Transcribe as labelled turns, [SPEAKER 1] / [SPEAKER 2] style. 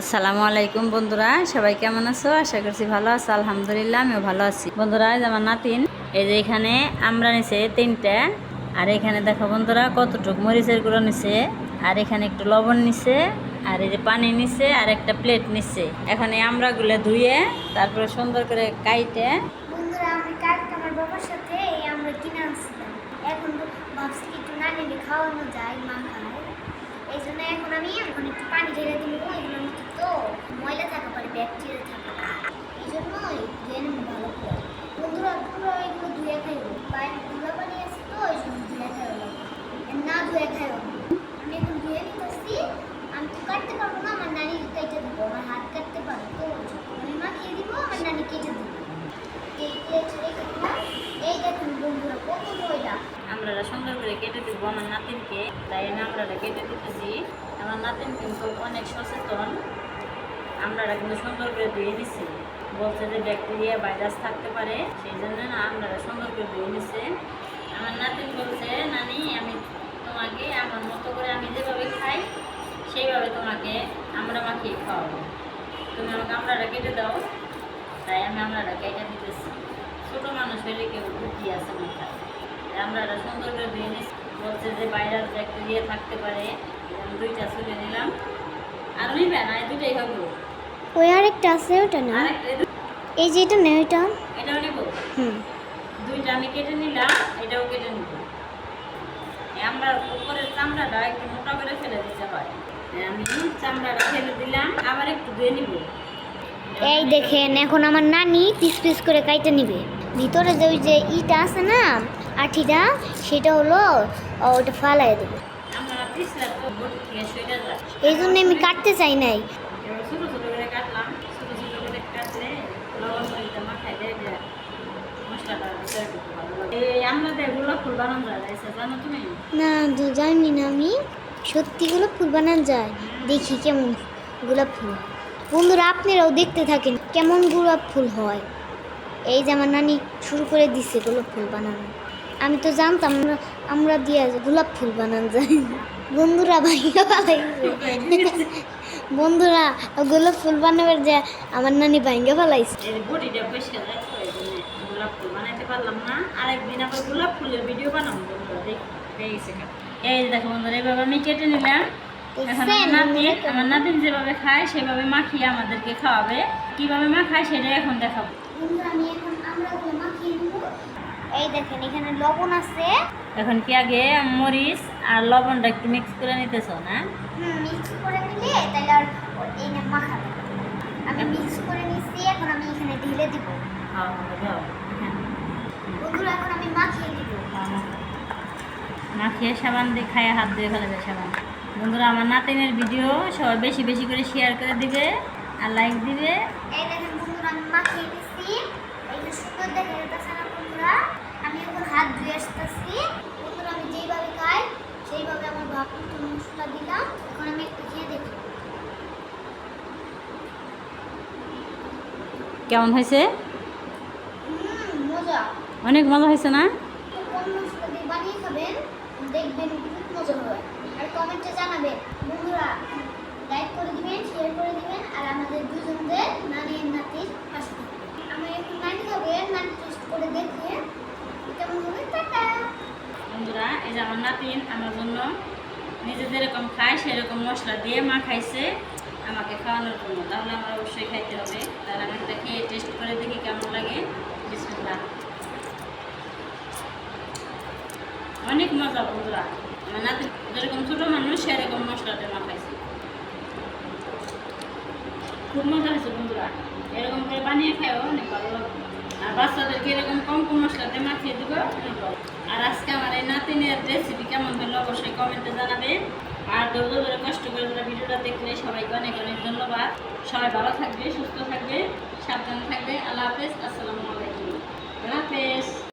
[SPEAKER 1] আসসালামু আলাইকুম বন্ধুরা, সবাই কেমন আছো? আশা করছি ভালো আছো, আলহামদুলিল্লাহ, আমিও ভালো আছি। বন্ধুরা আমার নাতিন, এই যে এখানে আমরা নিছে তিনটা, আর এখানে দেখো বন্ধুরা, কতটুক মরিচের গুঁড়ো নিছে, আর এখানে একটু লবণ নিছে, আর এই যে পানি নিছে, আর একটা প্লেট নিছে। এখন এই আমড়াগুলো ধুয়ে, তারপরে সুন্দর করে কাইটে
[SPEAKER 2] এখন আমি এখন একটু পানি ঢেলে তো ময়লা থাকা পারে ব্যাকটেরিয়া থাকা পারে এই জন্যই নেব ভালো করে। বন্ধুরা, তোমরা এগুলো ধুয়ে খাইও। বাইরে ধুলা পানি আছে তো, এই জন্য ধুয়ে খাইও না। ধুয়ে খাইও। আমি এখন ধুয়ে নিতেছি। আমি তো কাটতে পারব না, আমার নানি কেটে দিব। আমার হাত কাটতে পারব তো আমি মাখিয়ে দিব, আমার নানি কেটে দিব। এই দেখুন বন্ধুরা, কত ময়লা।
[SPEAKER 1] আমরা সুন্দর করে কেটে দিব আমার নাতিনকে। তাই আমি আমরা কেটে দিতেছি। আমার নাতিন কিন্তু অনেক সচেতন। আমরা কিন্তু সুন্দর করে ধুয়ে নিছি। বলছে যে ব্যাকটেরিয়া, ভাইরাস থাকতে পারে, সেই জন্য না আমরা সুন্দর করে ধুয়ে নিছে। আমার নাতিন বলছে, নানি, আমি তোমাকে আমার মতো করে আমি যেভাবে খাই, সেইভাবে তোমাকে আমরা মাখিয়ে খাওয়াবো। তুমি আমাকে আমরাটা কেটে দাও। তাই আমি আমরাটা কেটে দিতেছি। ছোটো মানুষ হলে কেউ বুদ্ধি আছে মাথায় আমরা সুন্দর করে ধুয়ে নিচ্ছি বলছে যে ভাইরাস, ব্যাকটেরিয়া থাকতে পারে। দুইটা ছুলে নিলাম। আর নিবে না, এই দুটোই হবে
[SPEAKER 2] ওই আরেকটা আছে ওটা না? এই যে এটা নেই ওইটা?
[SPEAKER 1] এটাও নেব?
[SPEAKER 2] হুম।
[SPEAKER 1] দুইটা আমি কেটে নিলাম এটাও কেটে নিব। এই আমরা উপরের চামড়াটা একটু মোটা করে ফেলে দিতে হয়। আমি চামড়াটা ফেলে দিলাম আবার একটু ধুয়ে নিব।
[SPEAKER 2] এই দেখেন এখন আমার নানি পিস পিস করে কাইটে নিবে। ভিতরে যে ওই যে ইটা আছে না আঠিটা সেটা হলো ওটা ফালাই দেবে। এই জন্য আমি কাটতে চাই নাই
[SPEAKER 1] এবার ছোটো ছোটো করে কাটলাম ছোটো ছোটো করে কাটলে লবণ মরিচটা মাখায় দিয়ে দিয়ে মশলাটা ভিতরে ঢুকতে ভালো লাগে। এই আমাদের গোলাপ ফুল বানানো যায় এসে জানো তুমি
[SPEAKER 2] না তো জানি না আমি। সত্যিগুলো ফুল বানান যায়। দেখি কেমন গোলাপ ফুল। বন্ধুরা আপনারাও দেখতে থাকেন কেমন গোলাপ ফুল হয়। এই যে আমার নানি শুরু করে দিছে গোলাপ ফুল বানানো। আমি তো জানতাম না আমরা দিয়ে গোলাপ ফুল বানান যাই বন্ধুরা ভাইয়া ফেলাইছে বন্ধুরা গোলাপ ফুল বানাবার যে আমার নানি ভাঙ্গা ফেলাইছে।
[SPEAKER 1] পারলাম না। আরেকদিন আবার গোলাপ ফুলের ভিডিও বানাবো। এই দেখো বন্ধুরা এইভাবে আমি কেটে নিলাম। এখন আমার নাতিন আমার নাতিন যেভাবে খায় সেভাবে মাখিয়ে আমাদেরকে খাওয়াবে। কীভাবে মাখায় সেটাই এখন দেখাবো।
[SPEAKER 2] আমি এখন আমরাগুলো মাখিয়ে এই দেখেন এখানে লবণ আছে।
[SPEAKER 1] এখন কি আগে মরিচ আর লবণটা একটু মিক্স করে নিতেছ না?
[SPEAKER 2] মিক্স করে নিলে তাহলে আর এই না। মাখাবে আমি মিক্স করে নিচ্ছি এখন আমি এখানে ঢেলে দিব।
[SPEAKER 1] হ্যাঁ।
[SPEAKER 2] বন্ধুরা এখন আমি মাখিয়ে দিব
[SPEAKER 1] মাখিয়ে সাবান দিয়ে খায় হাত দিয়ে ফেলেবে সাবান। বন্ধুরা আমার নাতিনের ভিডিও সবাই বেশি বেশি করে শেয়ার করে দিবে আর লাইক দিবে।
[SPEAKER 2] এই দেখেন বন্ধুরা আমি মাখিয়ে দিচ্ছি এই যে সুন্দর দেখা যাচ্ছে না বন্ধুরা আমি এখন হাত ধুয়ে আসতেছি। বন্ধুরা আমি যেইভাবে খাই সেইভাবে আমার ভাব মশলা দিলাম। এখন আমি একটু খেয়ে দেখি।
[SPEAKER 1] কেমন হয়েছে? অনেক মজা হয়েছে না?
[SPEAKER 2] বানিয়ে খাবেন দেখবেন খুব মজা হবে আর বন্ধুরা করে দিবেন শেয়ার করে দিবেন আর আমাদের দুজনদের করে কেমন হবে
[SPEAKER 1] বন্ধুরা এই যে আমার নাতিন আমার জন্য নিজে যেরকম খায়, সেরকম মশলা দিয়ে মা খাইছে আমাকে খাওয়ানোর জন্য। তাহলে আমার অবশ্যই খাইতে হবে। তাহলে আমি একটা খেয়ে টেস্ট করে দেখি কেমন লাগে বিসমিল্লাহ অনেক মজা, বন্ধুরা। আমার নাতি যেরকম ছোটো মানুষ, সেরকম মশলা দিয়ে মাখাইছে। খুব মজা হয়েছে, বন্ধুরা। এরকম করে বানিয়ে খাও অনেক ভালো লাগবে। আর বাচ্চাদেরকে এরকম কম কম মশলা দিয়ে মাখিয়ে দেবো, অনেক ভালো। আর আজকে আমার এই নাতিনের রেসিপি কেমন হলো, অবশ্যই কমেন্টে জানাবে। আর ধৈর্য ধরে কষ্ট করে যারা ভিডিওটা দেখলে, সবাইকে অনেক অনেক ধন্যবাদ। সবাই ভালো থাকবে, সুস্থ থাকবে, সাবধানে থাকবে। আল্লাহ হাফেজ, আসসালামু আলাইকুম। আল্লাহ হাফেজ।